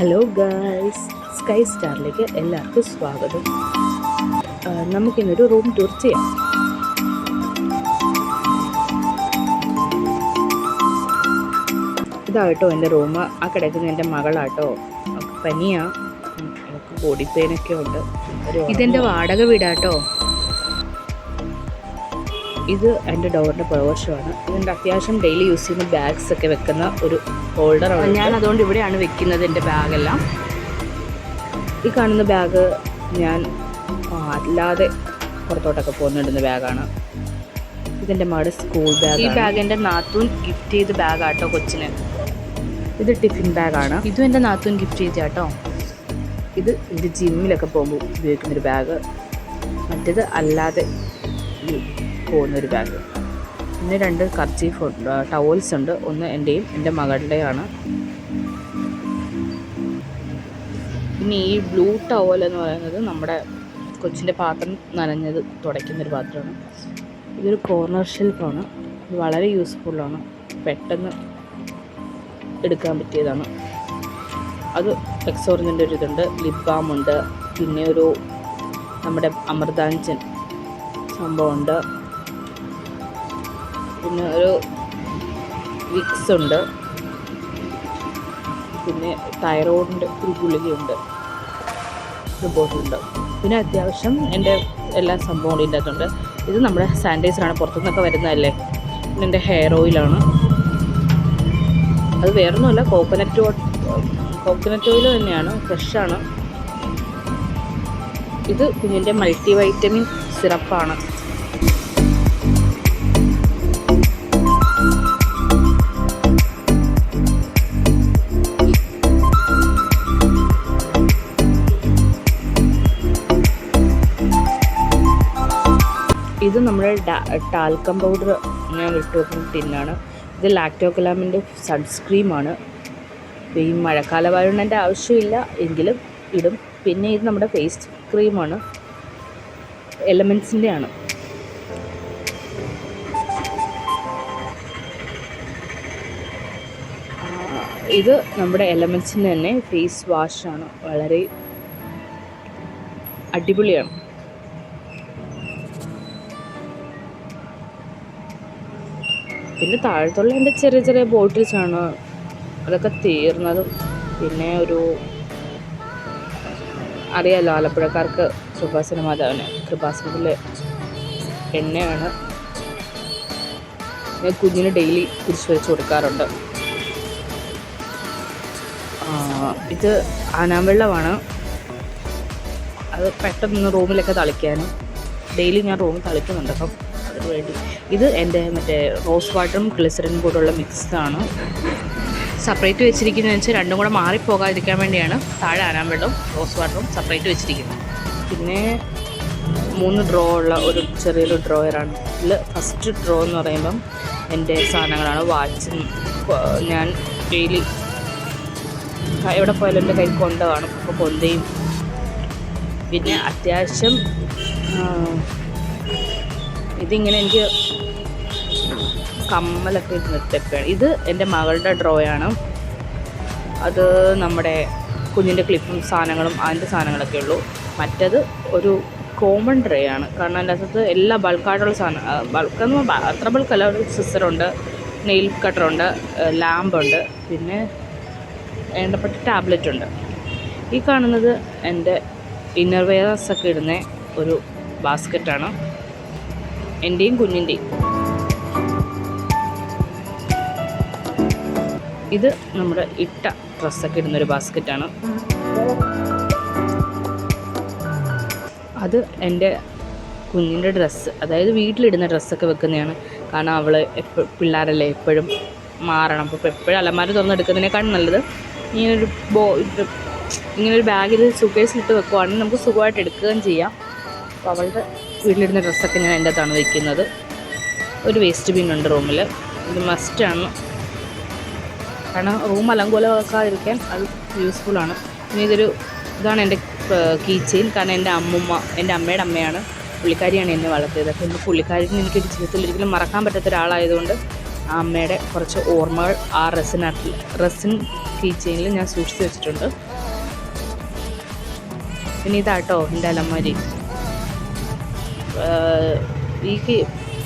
Hello guys sky സ്റ്റാറിലേക്ക് എല്ലാവർക്കും സ്വാഗതം. നമുക്കിന്നൊരു റൂം ടൂർ ചെയ്യാം. ഇതാട്ടോ എന്റെ റൂം ആ കിടക്കുന്ന എന്റെ മകളാട്ടോ. പനിയാണ് അവൾക്ക് ബോഡി പെയിനൊക്കെ ഉണ്ട്. ഇതെന്റെ വാടക വീടാട്ടോ. ഇത് എന്റെ ഡോറിന്റെ പ്രവേശമാണ് ഇതിന്റെ അത്യാവശ്യം ഡെയിലി യൂസ് ചെയ്യുന്ന ബാഗ്സ് ഒക്കെ വെക്കുന്ന ഒരു ഹോൾഡറാണ് ഞാൻ അതുകൊണ്ട് ഇവിടെയാണ് വെക്കുന്നത് എന്റെ ബാഗെല്ലാം. ഈ കാണുന്ന ബാഗ് ഞാൻ അല്ലാതെ പുറത്തോട്ടൊക്കെ പോകുന്നിടുന്ന ബാഗാണ് ഇതെന്റെ മാട് സ്കൂൾ ബാഗ് ഈ ബാഗ് എന്റെ നാത്തൂൻ ഗിഫ്റ്റ് ചെയ്ത ബാഗാട്ടോ കൊച്ചിന്. ഇത് ടിഫിൻ ബാഗാണ് ഇതും എന്റെ നാത്തൂൻ ഗിഫ്റ്റ് ചെയ്ത കേട്ടോ ഇത് ഇത് ജിമ്മിലൊക്കെ പോകുമ്പോൾ ഉപയോഗിക്കുന്നൊരു ബാഗ് മറ്റേത് അല്ലാതെ പോകുന്നൊരു ബാഗ് പിന്നെ രണ്ട് കർച്ചീഫ് ടവൽസ് ഉണ്ട്. ഒന്ന് എന്റെയും എന്റെ മകളുടെയാണ്. പിന്നെ ഈ ബ്ലൂ ടവൽ എന്ന് പറയുന്നത് നമ്മുടെ കൊച്ചിന്റെ പാത്രം നനഞ്ഞത് തുടയ്ക്കുന്നൊരു പാത്രമാണ്. ഇതൊരു കോർണർ ഷെൽഫാണ് ഇത് വളരെ യൂസ്ഫുള്ളാണ് പെട്ടെന്ന് എടുക്കാൻ പറ്റിയതാണ്. അത് എക്സോറിന്റെ ഒരു ഇതുണ്ട്. ലിപ് ബാം ഉണ്ട്. പിന്നെ ഒരു നമ്മുടെ അമൃതാഞ്ചൻ സംഭവമുണ്ട്. പിന്നെ ഒരു വിക്സ് ഉണ്ട്. പിന്നെ തൈറോയിഡിന്റെ ഒരു ഗുളികയുണ്ട്. ഒരു ബോട്ടിലുണ്ട് പിന്നെ അത്യാവശ്യം എന്റെ എല്ലാ സംഭവങ്ങളും ഇതിന്റെ അകത്തുണ്ട്. ഇത് നമ്മുടെ സാനിറ്റൈസറാണ് പുറത്തുനിന്നൊക്കെ വരുന്നതല്ലേ? പിന്നെ എന്റെ ഹെയർ ഓയിലാണ് അത് വേറൊന്നുമല്ല കോക്കനട്ട് കോക്കനട്ട് ഓയിൽ തന്നെയാണ്. ഫ്രഷാണ് ഇത് കുഞ്ഞിന്റെ മൾട്ടി വൈറ്റമിൻ സിറപ്പാണ് ഇത് നമ്മൾ ടാൽക്കം പൗഡർ ഞാൻ ഇട്ട് വെക്കുന്ന ടിന്നാണ് ഇത് ലാക്ടോകലാമിന്റെ സൺസ്ക്രീമാണ് ഈ മഴക്കാല എന്റെ ആവശ്യമില്ല എങ്കിലും ഇടും. പിന്നെ ഇത് നമ്മുടെ ഫേസ് ക്രീമാണ് എലമെൻസിന്റെ ആണ്. ഇത് നമ്മുടെ എലമെൻസിന്റെ തന്നെ ഫേസ് വാഷാണ് വളരെ അടിപൊളിയാണ്. പിന്നെ താഴത്തുള്ള എന്റെ ചെറിയ ചെറിയ ബോട്ടിൽസ് ആണ്. അതൊക്കെ തീർന്നതും പിന്നെ ഒരു അറിയാലോ ആലപ്പുഴക്കാർക്ക് സുഭാസന മാതാവിന് കൃപാസനത്തിലെ എണ്ണയാണ്. ഞാൻ കുഞ്ഞിന് ഡെയിലി കുരിശ് വരച്ച് കൊടുക്കാറുണ്ട്. ഇത് ആനാവെള്ളമാണ് അത് പെട്ടെന്ന് റൂമിലൊക്കെ തളിക്കാനും. ഡെയിലി ഞാൻ റൂമിൽ തളിക്കുന്നുണ്ട് അപ്പം വേണ്ടി ഇത് എന്റെ മറ്റേ റോസ് വാട്ടറും ക്ലിസറിനും കൂടെയുള്ള മിക്സാണ്. സെപ്പറേറ്റ് വെച്ചിരിക്കുന്നതെന്ന് വെച്ചാൽ രണ്ടും കൂടെ മാറിപ്പോകാതിരിക്കാൻ വേണ്ടിയാണ് താഴെ ആനാമ്പെള്ളവും റോസ് വാട്ടറും സെപ്പറേറ്റ് വെച്ചിരിക്കുന്നത്. പിന്നെ മൂന്ന് ഡ്രോ ഉള്ള ഒരു ചെറിയൊരു ഡ്രോയറാണ് ഇതിൽ ഫസ്റ്റ് ഡ്രോ എന്ന് പറയുമ്പം എന്റെ സാധനങ്ങളാണ്. വാച്ചും ഞാൻ ഡെയിലി എവിടെ പോയാലും എന്റെ കൈ കൊണ്ട കാണും. അപ്പോൾ കൊന്തയും പിന്നെ അത്യാവശ്യം ഇതിങ്ങനെ എനിക്ക് കമ്മലൊക്കെ നിർത്തിയൊക്കെയാണ് ഇത് എന്റെ മകളുടെ ഡ്രോയാണ്. അത് നമ്മുടെ കുഞ്ഞിന്റെ ക്ലിപ്പും സാധനങ്ങളും അതിന്റെ സാധനങ്ങളൊക്കെ ഉള്ളൂ. മറ്റത് ഒരു കോമൺ ഡ്രേ ആണ്. കാരണം അതിന്റെ അകത്ത് എല്ലാ ബൾക്കായിട്ടുള്ള സാധനം ബൾക്കെന്ന് പറയുമ്പോൾ അത്ര ബൾക്കല്ല ഒരു സിസറുണ്ട് നെയിൽ കട്ടറുണ്ട് ലാമ്പുണ്ട് പിന്നെ വേണ്ടപ്പെട്ട ടാബ്ലറ്റ് ഉണ്ട്. ഈ കാണുന്നത് എന്റെ ഇന്നർ വെയർസ് ഒക്കെ ഇടുന്ന ഒരു ബാസ്ക്കറ്റാണ് എന്റെയും കുഞ്ഞിന്റെയും ഇത് നമ്മുടെ ഇട്ട ഡ്രസ്സൊക്കെ ഇടുന്നൊരു ബാസ്ക്കറ്റാണ്. അത് എന്റെ കുഞ്ഞിന്റെ ഡ്രസ്സ് അതായത് വീട്ടിലിടുന്ന ഡ്രസ്സൊക്കെ വെക്കുന്നതാണ്. കാരണം അവൾ എപ്പോൾ പിള്ളേരല്ലേ എപ്പോഴും മാറണം. അപ്പോൾ എപ്പോഴും അലമാര തുറന്നെടുക്കുന്നതിനേക്കാളും നല്ലത് ഇങ്ങനൊരു ബോ ഇങ്ങനൊരു ബാഗിൽ സുക്കേസിലിട്ട് വെക്കുവാണെങ്കിൽ നമുക്ക് സുഖമായിട്ട് എടുക്കുകയും ചെയ്യാം. അപ്പോൾ അവളുടെ വീട്ടിലിടുന്ന ഡ്രസ്സൊക്കെ ഞാൻ എന്റെ അകത്താണ് വയ്ക്കുന്നത്. ഒരു വേസ്റ്റ് ബിൻ ഉണ്ട് റൂമിൽ. ഇത് മസ്റ്റാണ് കാരണം റൂം അലങ്കോലമാക്കാതിരിക്കാൻ അത് യൂസ്ഫുള്ളാണ് പിന്നെ ഇതൊരു ഇതാണ് എന്റെ കീ കാരണം എന്റെ അമ്മുമ്മ എന്റെ അമ്മയുടെ അമ്മയാണ് പുള്ളിക്കാരിയാണ് എന്നെ വളർത്തിയത്. അപ്പോൾ ഇന്ന് പുള്ളിക്കാരിന് എനിക്ക് ജീവിതത്തിൽ ഒരിക്കലും മറക്കാൻ പറ്റാത്ത ഒരാളായതുകൊണ്ട് ആ അമ്മയുടെ കുറച്ച് ഓർമ്മകൾ ആ റെസിനകത്തിൽ റെസിൻ കീ ഞാൻ സൂക്ഷിച്ച് വെച്ചിട്ടുണ്ട്. പിന്നെ ഇതാട്ടോ എന്റെ അലമാരി. ഈ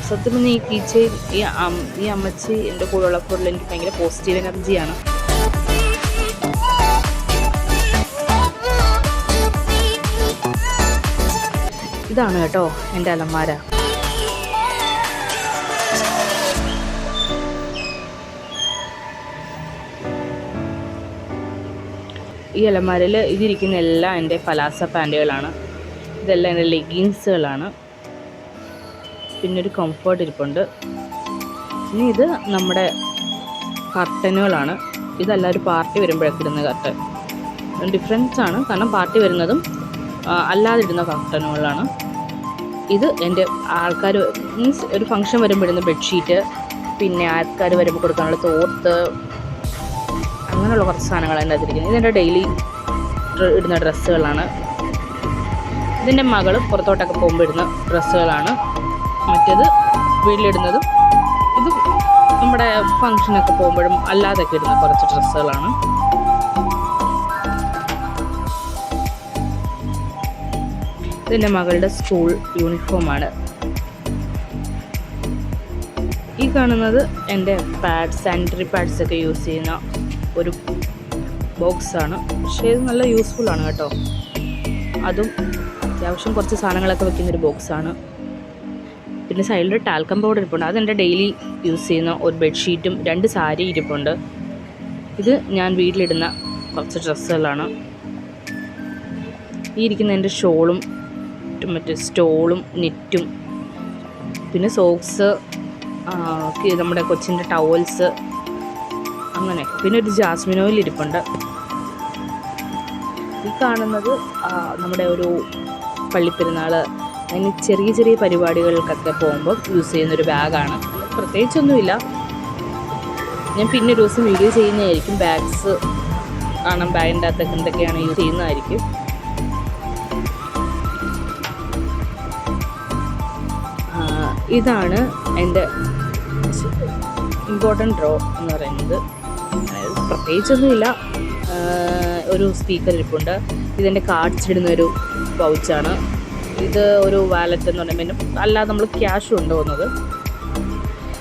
സത്യം പറഞ്ഞാൽ ഈ കീച്ചെയിൻ ഈ ഈ അമ്മച്ചി എന്റെ കൂടെ ഉള്ളപ്പോഴുള്ള എനിക്ക് ഭയങ്കര പോസിറ്റീവ് എനർജിയാണ് ഇതാണ് കേട്ടോ എന്റെ അലമാര. ഈ അലമാരയിൽ ഇതിരിക്കുന്ന എല്ലാം എന്റെ ഫലാസ പാന്റുകളാണ് ഇതെല്ലാം എന്റെ ലെഗിൻസുകളാണ് പിന്നെ ഒരു കംഫർട്ട് ഇരിപ്പുണ്ട്. പിന്നെ ഇത് നമ്മുടെ കർട്ടനുകളാണ് ഇതല്ല ഒരു പാർട്ടി വരുമ്പോഴൊക്കെ ഇടുന്ന കർട്ടൻ ഡിഫറൻസ് ആണ്. കാരണം പാർട്ടി വരുന്നതും അല്ലാതെ ഇടുന്ന കർട്ടനുകളാണ് ഇത് എന്റെ ആൾക്കാർ മീൻസ് ഒരു ഫംഗ്ഷൻ വരുമ്പോൾ ഇടുന്ന ബെഡ്ഷീറ്റ് പിന്നെ ആൾക്കാർ വരുമ്പോൾ കൊടുക്കാനുള്ള തോർത്ത് അങ്ങനെയുള്ള കുറച്ച് സാധനങ്ങൾ എന്റെ അതിരിക്കുന്നത് ഇതെന്റെ ഡെയിലി ഇടുന്ന ഡ്രസ്സുകളാണ് ഇതിന്റെ മകൾ പുറത്തോട്ടൊക്കെ പോകുമ്പോൾ ഇടുന്ന ഡ്രസ്സുകളാണ് മറ്റേത് വീട്ടിലിടുന്നതും ഇത് നമ്മുടെ ഫങ്ഷനൊക്കെ പോകുമ്പോഴും അല്ലാതെയൊക്കെ ഇടുന്ന കുറച്ച് ഡ്രസ്സുകളാണ്. ഇതെന്റെ മകളുടെ സ്കൂൾ യൂണിഫോമാണ് ഈ കാണുന്നത് എന്റെ പാഡ് സാനിറ്ററി പാഡ്സ് ഒക്കെ യൂസ് ചെയ്യുന്ന ഒരു ബോക്സാണ് പക്ഷേ ഇത് നല്ല യൂസ്ഫുൾ ആണ് കേട്ടോ. അതും അത്യാവശ്യം കുറച്ച് സാധനങ്ങളൊക്കെ വെക്കുന്ന ഒരു ബോക്സാണ് പിന്നെ സൈഡിൽ ടാൽക്കം പൗഡർ ഇരിപ്പുണ്ട്. അതെന്റെ ഡെയിലി യൂസ് ചെയ്യുന്ന ഒരു ബെഡ്ഷീറ്റും രണ്ട് സാരി ഇരിപ്പുണ്ട്. ഇത് ഞാൻ വീട്ടിലിടുന്ന കുറച്ച് ഡ്രസ്സുകളാണ്. ഈ ഇരിക്കുന്ന എന്റെ ഷോളും മറ്റേ സ്റ്റോളും നെറ്റും പിന്നെ സോക്സ് നമ്മുടെ കൊച്ചിന്റെ ടവൽസ് അങ്ങനെ പിന്നെ ഒരു ജാസ്മിൻ ഓയിൽ ഇരിപ്പുണ്ട്. ഈ കാണുന്നത് നമ്മുടെ ഒരു പള്ളിപ്പെരുന്നാൾ അതിന് ചെറിയ ചെറിയ പരിപാടികൾക്കൊക്കെ പോകുമ്പോൾ യൂസ് ചെയ്യുന്നൊരു ബാഗാണ് പ്രത്യേകിച്ചൊന്നുമില്ല. ഞാൻ പിന്നെ ഒരു ദിവസം വീഡിയോ ചെയ്യുന്നതായിരിക്കും. ബാഗ്സ് ആണ് ബാഗിന്റെ അകത്തൊക്കെ എന്തൊക്കെയാണ് യൂസ് ചെയ്യുന്നതായിരിക്കും. ഇതാണ് എന്റെ ഇമ്പോർട്ടന്റ് ഡ്രോ എന്ന് പറയുന്നത്. പ്രത്യേകിച്ചൊന്നുമില്ല. ഒരു സ്പീക്കർ ഇരിപ്പുണ്ട്. ഇതെന്റെ കാർഡ്സ് ഇടുന്നൊരു പൗച്ചാണ് ഇത് ഒരു വാലറ്റ് എന്ന് പറയുമ്പോൾ അല്ലാതെ നമ്മൾ ക്യാഷ് കൊണ്ടുപോകുന്നത്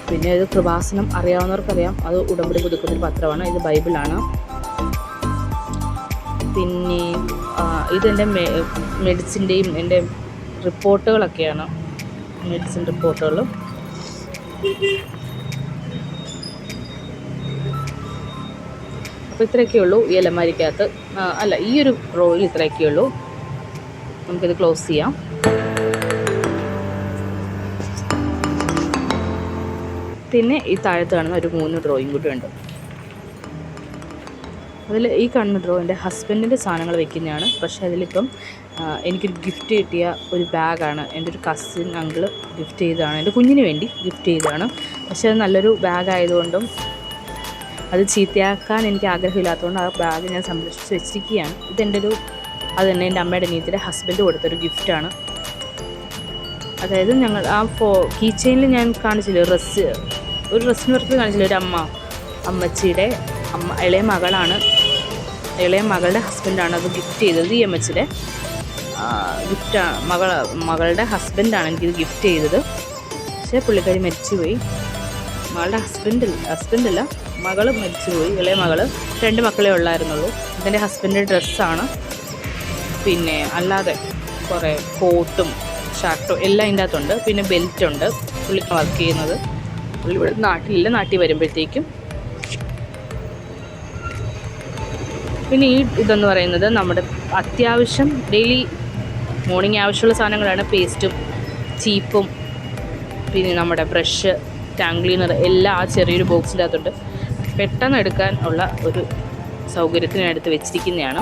പിന്നെ ഇത് കൃപാസനം അറിയാവുന്നവർക്കറിയാം. അത് ഉടമ്പടി പുതുക്കുന്ന പത്രമാണ്. ഇത് ബൈബിളാണ്. പിന്നെ ഇതെന്റെ മെ മെഡിസിന്റെയും എന്റെ റിപ്പോർട്ടുകളൊക്കെയാണ്. മെഡിസിൻ റിപ്പോർട്ടുകൾ. അപ്പോൾ ഇത്രയൊക്കെ ഉള്ളൂ ഈ അലമാരിക്കകത്ത്. അല്ല ഈ ഒരു റോയിൽ ഇത്രയൊക്കെ ഉള്ളൂ. നമുക്കിത് ക്ലോസ് ചെയ്യാം. പിന്നെ ഈ താഴത്ത് കാണുന്ന ഒരു മൂന്ന് ഡ്രോയിങ് കൂടി ഉണ്ട്. അതിൽ ഈ കാണുന്ന ഡ്രോ എന്റെ ഹസ്ബൻഡിന്റെ സാധനങ്ങൾ വെക്കുന്നതാണ്. പക്ഷേ അതിലിപ്പം എനിക്കൊരു ഗിഫ്റ്റ് കിട്ടിയ ഒരു ബാഗാണ് എന്റെ ഒരു കസിൻ അങ്കിൾ ഗിഫ്റ്റ് ചെയ്തതാണ്. എന്റെ കുഞ്ഞിന് വേണ്ടി ഗിഫ്റ്റ് ചെയ്തതാണ്. പക്ഷേ അത് നല്ലൊരു ബാഗായതുകൊണ്ടും അത് ചീത്തയാക്കാൻ എനിക്ക് ആഗ്രഹമില്ലാത്തതുകൊണ്ട് ആ ബാഗ് ഞാൻ സംരക്ഷിച്ച് വെച്ചിരിക്കുകയാണ്. ഇതെന്റെ ഒരു അത് തന്നെ എന്റെ അമ്മയുടെ നീത്തിന്റെ ഹസ്ബൻഡ് കൊടുത്തൊരു ഗിഫ്റ്റാണ് അതായത് ഞങ്ങൾ ആ ഫോ കീ ഞാൻ കാണിച്ചില്ലേ ഡ്രസ്സ് ഒരു ഡ്രസ്സിന് വർക്ക് കാണിച്ചില്ല. ഒരു അമ്മ അമ്മച്ചിയുടെ അമ്മ ഇളയ മകളാണ്. ഇളയ മകളുടെ ഹസ്ബൻഡാണ് അത് ഗിഫ്റ്റ് ചെയ്തത്. ഈ അമ്മച്ചിയുടെ ഗിഫ്റ്റാണ് മകൾ മകളുടെ ഹസ്ബൻഡാണ് എനിക്കിത് ഗിഫ്റ്റ് ചെയ്തത്. പക്ഷേ പുള്ളിക്കാരി മരിച്ചുപോയി. മകളുടെ ഹസ്ബൻഡ് ഹസ്ബൻഡല്ല മകൾ മരിച്ചുപോയി. ഇളയ മകൾ രണ്ട് മക്കളെ ഉള്ളായിരുന്നുള്ളൂ. ഇതിന്റെ ഹസ്ബൻഡിന്റെ ഡ്രസ്സാണ് പിന്നെ അല്ലാതെ കുറേ കോട്ടും ഷർട്ടും എല്ലാം ഇതിന്റെ അകത്തുണ്ട്. പിന്നെ ബെൽറ്റ് ഉണ്ട്. പുള്ളിക്ക് വർക്ക് ചെയ്യുന്നത്. ഇവിടെ നാട്ടിലില്ല നാട്ടിൽ വരുമ്പോഴത്തേക്കും. പിന്നെ ഈ ഇതെന്ന് പറയുന്നത് നമ്മുടെ അത്യാവശ്യം ഡെയിലി മോർണിംഗ് ആവശ്യമുള്ള സാധനങ്ങളാണ്. പേസ്റ്റും ചീപ്പും പിന്നെ നമ്മുടെ ബ്രഷ് ടാങ് ക്ലീനർ എല്ലാം ആ ചെറിയൊരു ബോക്സിന്റെ അകത്തുണ്ട്. പെട്ടെന്ന് എടുക്കാൻ ഉള്ള ഒരു സൗകര്യത്തിനടുത്ത് വെച്ചിരിക്കുന്നതാണ്.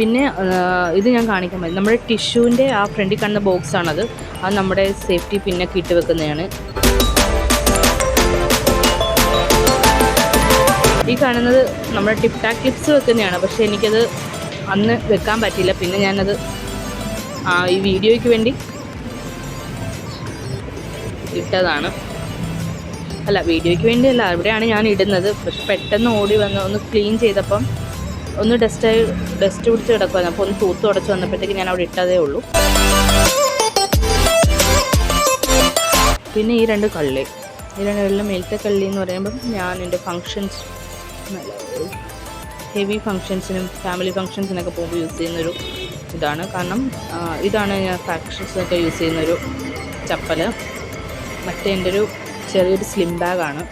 പിന്നെ ഇത് ഞാൻ കാണിക്കാൻ പറ്റും. നമ്മുടെ ടിഷ്യൂവിന്റെ ആ ഫ്രണ്ടിൽ കാണുന്ന ബോക്സ് ബോക്സാണത്. അത് നമ്മുടെ സേഫ്റ്റി പിന്നൊക്കെ ഇട്ട് വെക്കുന്നതാണ്. ഈ കാണുന്നത് നമ്മുടെ ടിപ് ടാക് ക്ലിപ്സ് വെക്കുന്നതാണ്. പക്ഷേ എനിക്കത് അന്ന് വെക്കാൻ പറ്റില്ല പിന്നെ ഞാനത് ഈ വീഡിയോയ്ക്ക് വേണ്ടി ഇട്ടതാണ്. അല്ല വീഡിയോയ്ക്ക് വേണ്ടിയല്ല. അവിടെയാണ് ഞാൻ ഇടുന്നത്. പക്ഷെ പെട്ടെന്ന് ഓടി വന്ന് ഒന്ന് ക്ലീൻ ചെയ്തപ്പം ഒന്ന് ഡസ്റ്റായി ഡസ്റ്റ് പിടിച്ച് കിടക്കുമായിരുന്നു അപ്പോൾ ഒന്ന് തൂത്ത് ഉടച്ച് വന്നപ്പോഴത്തേക്ക് ഞാൻ അവിടെ ഇട്ടതേ ഉള്ളൂ. പിന്നെ ഈ രണ്ട് കള്ളി. ഈ രണ്ട് കള്ളിൽ മേലത്തെ കള്ളി എന്ന് പറയുമ്പം ഞാൻ എന്റെ ഫങ്ഷൻസ് ഹെവി ഫങ്ഷൻസിനും ഫാമിലി ഫങ്ഷൻസിനൊക്കെ പോകുമ്പോൾ യൂസ് ചെയ്യുന്നൊരു ഇതാണ്. കാരണം ഇതാണ് ഞാൻ ഫാക്ഷൻസിനൊക്കെ യൂസ് ചെയ്യുന്നൊരു ചപ്പൽ മറ്റേ എന്റെ ഒരു ചെറിയൊരു സ്ലിം ബാഗാണ്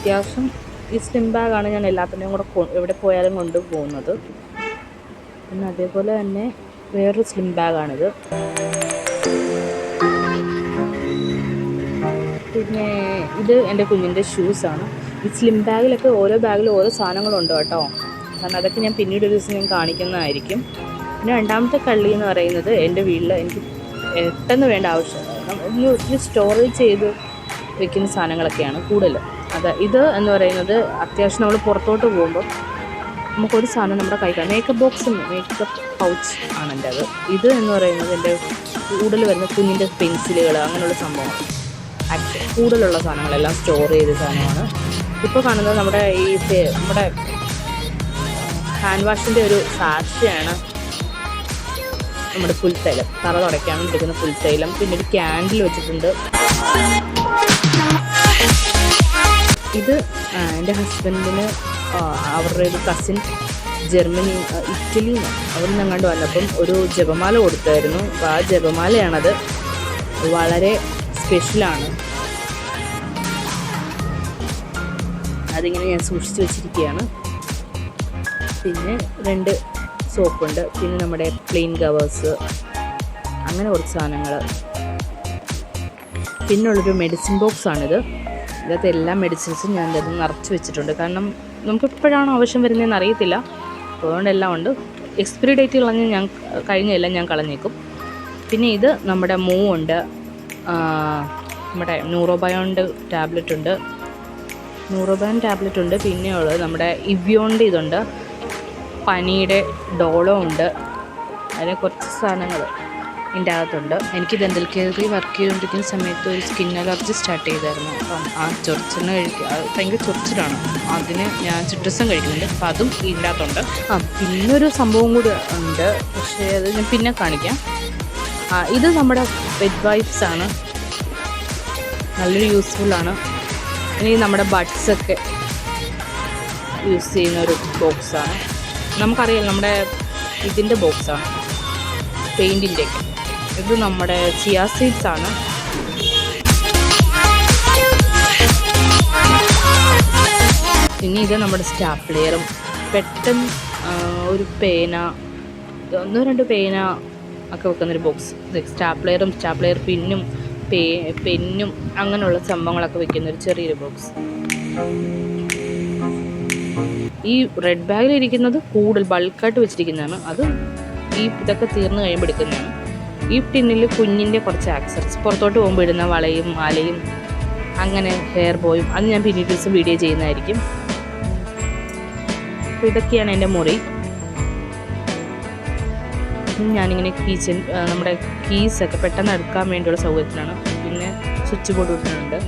അത്യാവശ്യം ഈ സ്ലിം ബാഗാണ് ഞാൻ എല്ലാത്തിന്റെയും കൂടെ എവിടെ പോയാലും കൊണ്ടുപോകുന്നത് പിന്നെ അതേപോലെ തന്നെ വേറൊരു സ്ലിം ബാഗാണിത് പിന്നെ ഇത് എന്റെ കുഞ്ഞിന്റെ ഷൂസാണ് ഈ സ്ലിം ബാഗിലൊക്കെ ഓരോ ബാഗിലും ഓരോ സാധനങ്ങളുണ്ട് കേട്ടോ. കാരണം അതൊക്കെ ഞാൻ പിന്നീട് ഒരു ദിവസം ഞാൻ കാണിക്കുന്നതായിരിക്കും. പിന്നെ രണ്ടാമത്തെ കള്ളി എന്ന് പറയുന്നത് എന്റെ വീട്ടിൽ എനിക്ക് പെട്ടെന്ന് വേണ്ട ആവശ്യം. ഒത്തിരി സ്റ്റോറേജ് ചെയ്ത് വെക്കുന്ന സാധനങ്ങളൊക്കെയാണ് കൂടുതൽ അത് ഇത് എന്ന് പറയുന്നത് അത്യാവശ്യം നമ്മൾ പുറത്തോട്ട് പോകുമ്പോൾ നമുക്കൊരു സാധനം നമ്മുടെ കൈക്കാൻ മേക്കപ്പ് ബോക്സ് മേക്കപ്പ് പൗച്ച് ആണ് എന്റെ അത്. ഇത് എന്ന് പറയുന്നത് എന്റെ കൂടുതൽ വരുന്ന കുഞ്ഞിന്റെ പെൻസിലുകൾ അങ്ങനെയുള്ള സംഭവം അറ്റ് കൂടുതലുള്ള സാധനങ്ങളെല്ലാം സ്റ്റോർ ചെയ്ത സാധനമാണ്. ഇപ്പോൾ കാണുന്നത് നമ്മുടെ ഈ നമ്മുടെ ഹാൻഡ് വാഷിന്റെ ഒരു സാക്ഷിയാണ് നമ്മുടെ പുൽത്തൈലം തറ തുടയ്ക്കാൻ എടുക്കുന്ന പുൽത്തൈലം പിന്നെ ഒരു ക്യാൻഡിൽ വെച്ചിട്ടുണ്ട്. ഇത് എന്റെ ഹസ്ബൻഡിന് അവരുടെ ഒരു കസിൻ ജർമ്മനി ഇറ്റലി അവർ അങ്ങോട്ട് വന്നപ്പം ഒരു ജപമാല കൊടുത്തായിരുന്നു. അപ്പോൾ ആ ജപമാലയാണത് വളരെ സ്പെഷ്യലാണ് അതിങ്ങനെ ഞാൻ സൂക്ഷിച്ചു വെച്ചിരിക്കുകയാണ്. പിന്നെ രണ്ട് സോപ്പുണ്ട്. പിന്നെ നമ്മുടെ പ്ലെയിൻ കവേഴ്സ് അങ്ങനെ കുറച്ച് സാധനങ്ങൾ പിന്നുള്ളൊരു മെഡിസിൻ ബോക്സ് ആണിത്. ഇതിനകത്ത് എല്ലാ മെഡിസിൻസും ഞാൻ ഇതിനകത്ത് നിറച്ച് വെച്ചിട്ടുണ്ട്. കാരണം നമുക്ക് എപ്പോഴാണ് ആവശ്യം വരുന്നതെന്ന് അറിയത്തില്ല. അതുകൊണ്ട് എല്ലാം ഉണ്ട്. എക്സ്പിരി ഡേറ്റ് കളഞ്ഞ് ഞാൻ കഴിഞ്ഞെല്ലാം ഞാൻ കളഞ്ഞേക്കും. പിന്നെ ഇത് നമ്മുടെ മൂവ് ഉണ്ട് നമ്മുടെ ന്യൂറോബയോണ്ട് ടാബ്ലറ്റ് ഉണ്ട്. ന്യൂറോബയോൺ ടാബ്ലറ്റ് ഉണ്ട്. പിന്നെ ഉള്ളത് നമ്മുടെ ഇവ്യോണ്ട് ഇതുണ്ട്. പനിയുടെ ഡോളോ ഉണ്ട്. അതിന് കുറച്ച് സാധനങ്ങൾ ഇതിന്റെ അകത്തുണ്ട്. എനിക്ക് ഡെന്റൽ കെയറിൽ വർക്ക് ചെയ്തുകൊണ്ടിരിക്കുന്ന സമയത്ത് ഒരു സ്കിൻ അലർജി സ്റ്റാർട്ട് ചെയ്തായിരുന്നു. അപ്പം ആ ചൊറിച്ചിന് കഴിക്കുക ഭയങ്കര ചൊറിച്ചിലാണ്. അതിന് ഞാൻ ചിട്രസം കഴിക്കുന്നുണ്ട്. അപ്പം അതും ഇല്ലാത്തതുണ്ട് ആ പിന്നൊരു സംഭവം കൂടി ഉണ്ട്. പക്ഷേ അത് ഞാൻ പിന്നെ കാണിക്കാം. ഇത് നമ്മുടെ ബെഡ് വൈഫ്സ് ആണ്. നല്ലൊരു ആണ്. ഇനി നമ്മുടെ ബഡ്സൊക്കെ യൂസ് ചെയ്യുന്ന ഒരു ബോക്സാണ് നമുക്കറിയാം നമ്മുടെ ഇതിന്റെ ബോക്സാണ് പെയിന്റിന്റെ ഇത് നമ്മുടെ ചിയാ സീഡ്സ് ആണ്. പിന്നെ ഇത് നമ്മുടെ സ്റ്റാപ്ലെയറും പെട്ടെന്ന് ഒരു പേന ഒന്നോ രണ്ട് പേന ഒക്കെ വെക്കുന്നൊരു ബോക്സ് സ്റ്റാപ്ലെയറും സ്റ്റാപ്ലെയർ പിന്നും പേ പെന്നും അങ്ങനെയുള്ള സംഭവങ്ങളൊക്കെ വെക്കുന്ന ഒരു ചെറിയൊരു ബോക്സ് ഈ റെഡ് ബാഗിൽ ഇരിക്കുന്നത് കൂടുതൽ ബൾക്കായിട്ട് വെച്ചിരിക്കുന്നതാണ്. അത് ഈ ഇതൊക്കെ തീർന്നു കഴിയുമ്പോൾ എടുക്കുന്നതാണ്. ഈ ടിന്നിൽ കുഞ്ഞിന്റെ കുറച്ച് ആക്സസ് പുറത്തോട്ട് പോകുമ്പോൾ ഇടുന്ന വളയും മാലയും അങ്ങനെ ഹെയർ ബോയും അത് ഞാൻ പിന്നീട് ദിവസം വീഡിയോ ചെയ്യുന്നതായിരിക്കും. അപ്പോൾ ഇതൊക്കെയാണ് എന്റെ മുറി. ഞാനിങ്ങനെ കീച്ചൻ നമ്മുടെ കീസൊക്കെ പെട്ടെന്ന് എടുക്കാൻ വേണ്ടിയുള്ള സൗകര്യത്തിനാണ് പിന്നെ സ്വിച്ച് ബോർഡ് ഇടുന്നുണ്ട്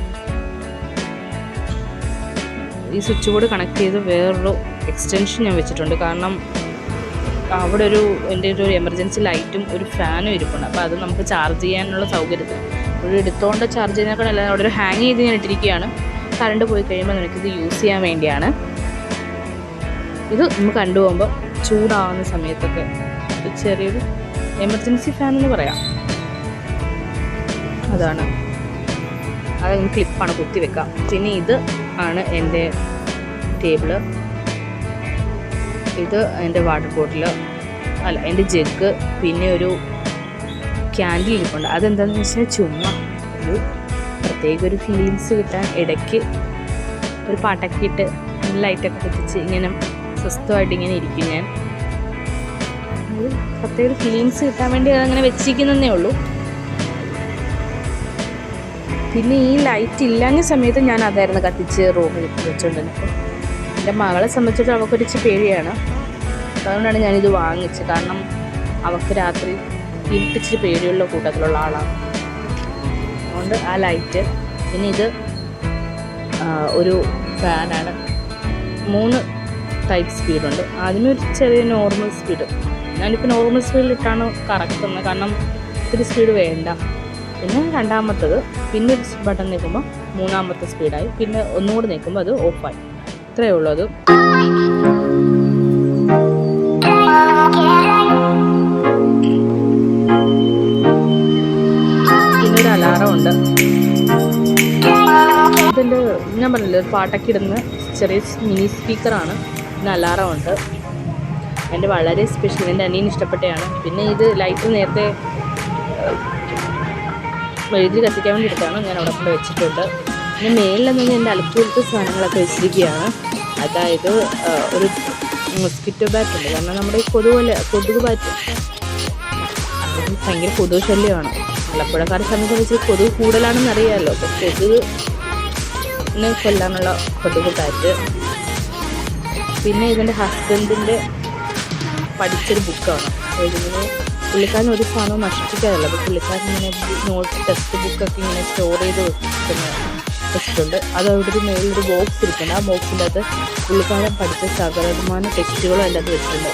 ഈ സ്വിച്ച് ബോർഡ് കണക്ട് ചെയ്ത് വേറൊരു എക്സ്റ്റൻഷൻ ഞാൻ വെച്ചിട്ടുണ്ട്. കാരണം അവിടെ ഒരു എന്റെ ഒരു എമർജൻസി ലൈറ്റും ഒരു ഫാനും ഇരിപ്പുണ്ട്. അപ്പോൾ അത് നമുക്ക് ചാർജ് ചെയ്യാനുള്ള സൗകര്യത്തിൽ ഒരു എടുത്തോണ്ട് ചാർജ് ചെയ്യുന്നതിനേക്കാളല്ല അവിടെ ഒരു ഹാങ് ചെയ്ത് ഞാൻ ഇട്ടിരിക്കുകയാണ്. കറണ്ട് പോയി കഴിയുമ്പോൾ നിനക്കിത് യൂസ് ചെയ്യാൻ വേണ്ടിയാണ്. ഇത് നമ്മൾ കണ്ടുപോകുമ്പോൾ ചൂടാവുന്ന സമയത്തൊക്കെ ചെറിയൊരു എമർജൻസി ഫാൻ എന്ന് പറയാം. അതാണ്. അത് ക്ലിപ്പാണ് കുത്തി വെക്കാം പിന്നെ ഇത് ആണ് എന്റെ ടേബിൾ ഇത് എന്റെ വാട്ടർ ബോട്ടിൽ അല്ല എന്റെ ജഗ് പിന്നെ ഒരു ക്യാൻഡിൽ ഇരിപ്പുണ്ട്. അതെന്താണെന്ന് വെച്ചാൽ ചുമ്മാ ഒരു പ്രത്യേക ഒരു ഫീലിങ്സ് കിട്ടാൻ ഇടയ്ക്ക് ഒരു പാട്ടൊക്കെ ഇട്ട് ലൈറ്റൊക്കെ കത്തിച്ച് ഇങ്ങനെ സ്വസ്ഥമായിട്ട് ഇങ്ങനെ ഇരിക്കും ഞാൻ. പ്രത്യേക ഒരു ഫീലിങ്സ് കിട്ടാൻ വേണ്ടി അതങ്ങനെ വെച്ചിരിക്കുന്നതേ ഉള്ളൂ. പിന്നെ ഈ ലൈറ്റ് ഇല്ലാഞ്ഞ സമയത്ത് ഞാൻ അതായിരുന്നു കത്തിച്ച് റൂമിൽ വെച്ചുകൊണ്ടിരുന്നത് എന്റെ മകളെ സംബന്ധിച്ചിട്ട് അവൾക്കൊരു ഇച്ചിരി പേടിയാണ്. അതുകൊണ്ടാണ് ഞാനിത് വാങ്ങിച്ചത്. കാരണം അവൾക്ക് രാത്രി ഇരുട്ടിച്ചിരി പേടിയുള്ള കൂട്ടത്തിലുള്ള ആളാണ്. അതുകൊണ്ട് ആ ലൈറ്റ് പിന്നെ ഇത് ഒരു ഫാനാണ്. മൂന്ന് ടൈപ്പ് സ്പീഡുണ്ട്. ആദ്യമേ ഒരു ചെറിയ നോർമൽ സ്പീഡ്. ഞാനിപ്പോൾ നോർമൽ സ്പീഡിലിട്ടാണ് കറക്കുന്നത്. കാരണം ഇത്തിരി സ്പീഡ് വേണ്ട. പിന്നെ രണ്ടാമത്തത് പിന്നെ ഒരു ബട്ടൺ നിൽക്കുമ്പോൾ മൂന്നാമത്തെ സ്പീഡായി. പിന്നെ ഒന്നുകൂടി നിൽക്കുമ്പോൾ അത് ഓഫായി. ഇത്രയേ ഉള്ളൂ അത്. പിന്നെ ഒരു ഉണ്ട്. ഇതിന്റെ ഞാൻ പറഞ്ഞില്ലേ പാട്ടൊക്കെ ഇടുന്ന ചെറിയ മിനി സ്പീക്കറാണ് പിന്നെ അലാറം ഉണ്ട്. എന്റെ വളരെ സ്പെഷ്യൽ എന്റെ അനിയൻ ഇഷ്ടപ്പെട്ടതാണ് പിന്നെ ഇത് ലൈറ്റ് നേരത്തെ മെഴുതിരി കത്തിക്കാൻ വേണ്ടി എടുത്താണ് ഞാൻ അവിടെ കൊണ്ട് വെച്ചിട്ടുണ്ട്. പിന്നെ മേളിലെന്ന് എന്റെ അലക്കുപോലത്തെ സാധനങ്ങളൊക്കെ വെച്ചിരിക്കുകയാണ്. അതായത് ഒരു മൊസ്കിറ്റോ ബാറ്റ് ഉണ്ട്. കാരണം നമ്മുടെ ഈ കൊതുകല്ല കൊതുക് ബാറ്റ് ഭയങ്കര കൊതുക് ശല്യമാണ്. മലപ്പുഴക്കാരെ സംബന്ധിച്ച് കൊതുക് കൂടുതലാണെന്ന് അറിയാമല്ലോ. അപ്പോൾ കൊതുക് കൊല്ലാനുള്ള കൊതുക് ബാറ്റ് പിന്നെ ഇതിന്റെ ഹസ്ബൻഡിന്റെ പഠിച്ചൊരു ബുക്കാണ് ഇതിങ്ങനെ പുള്ളിക്കാരൻ ഒരു സാധനവും നശിപ്പിക്കാറില്ല. അപ്പോൾ പുള്ളിക്കാരൻ ഇങ്ങനെ നോട്ട് ടെക്സ്റ്റ് ബുക്കൊക്കെ ഇങ്ങനെ സ്റ്റോർ ചെയ്ത് വെക്കുന്ന. വെച്ചിട്ടുണ്ട് അത് അവിടെ ഒരു മേളിലൊരു ബോക്സ് ഇരിക്കുന്നത് ആ ബോക്സിന്റെ അകത്ത് പുള്ളിക്കാരൻ പഠിച്ച സകലമാന ടെക്സ്റ്റുകളും അതിന്റെ അകത്ത് വെച്ചിട്ടുണ്ട്.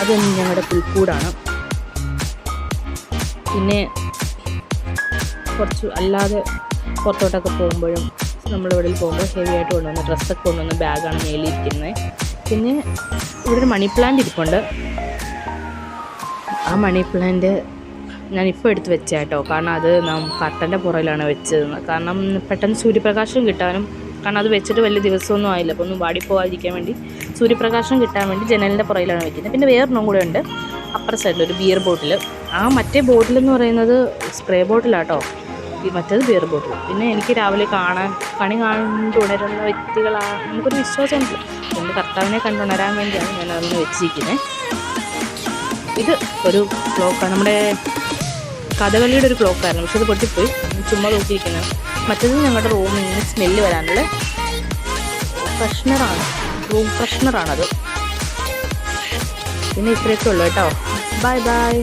അത് ഞങ്ങളുടെ പുൽക്കൂടാണ്. പിന്നെ കുറച്ച് അല്ലാതെ പുറത്തോട്ടൊക്കെ പോകുമ്പോഴും നമ്മൾ എവിടെയും പോകുമ്പോൾ ഹെവി ആയിട്ട് കൊണ്ടുവന്ന ഡ്രസ്സൊക്കെ കൊണ്ടുവന്ന ബാഗാണ് മേലിരിക്കുന്നത് പിന്നെ ഇവിടെ ഒരു മണി പ്ലാന്റ് ഇരിപ്പുണ്ട്. ആ മണി പ്ലാന്റ് ഞാനിപ്പോൾ എടുത്ത് വെച്ച കേട്ടോ. കാരണം അത് നാം കട്ടന്റെ പുറയിലാണ് വെച്ചത് കാരണം പെട്ടെന്ന് സൂര്യപ്രകാശം കിട്ടാനും കാരണം അത് വെച്ചിട്ട് വലിയ ദിവസമൊന്നും ആയില്ല. അപ്പോൾ വാടി വാടിപ്പോവാതിരിക്കാൻ വേണ്ടി സൂര്യപ്രകാശം കിട്ടാൻ വേണ്ടി ജനലിന്റെ പുറയിലാണ് വെക്കുന്നത്. പിന്നെ വേറൊരെണ്ണം കൂടെ ഉണ്ട്. അപ്പർ സൈഡിൽ ഒരു ബിയർ ബോട്ടിൽ ആ മറ്റേ ബോട്ടിലെന്ന് പറയുന്നത് സ്പ്രേ ബോട്ടിലാട്ടോ മറ്റേത് ബിയർ ബോട്ടിൽ പിന്നെ എനിക്ക് രാവിലെ കാണാൻ കണി കണ്ട് ഉണരുന്ന വ്യക്തികളാണ് നമുക്കൊരു വിശ്വാസമുണ്ട് എന്റെ കർത്താവിനെ കണ്ടുണരാൻ വേണ്ടിയാണ് ഞാൻ വെച്ചിരിക്കുന്നത് ഇത് ഒരു ബ്ലോക്കാണ് നമ്മുടെ കഥകളിയുടെ ഒരു ക്ലോക്കായിരുന്നു പക്ഷെ അത് പൊട്ടിപ്പോയി. ചുമ്മാ നോക്കിയിരിക്കുന്നത് മറ്റത് ഞങ്ങളുടെ റൂമിൽ നിന്ന് സ്മെല്ല് വരാനുള്ള ഫ്രഷ്നറാണ് റൂം ഫ്രഷ്നറാണത് പിന്നെ ഇത്രയൊക്കെ ഉള്ളു കേട്ടോ. Bye bye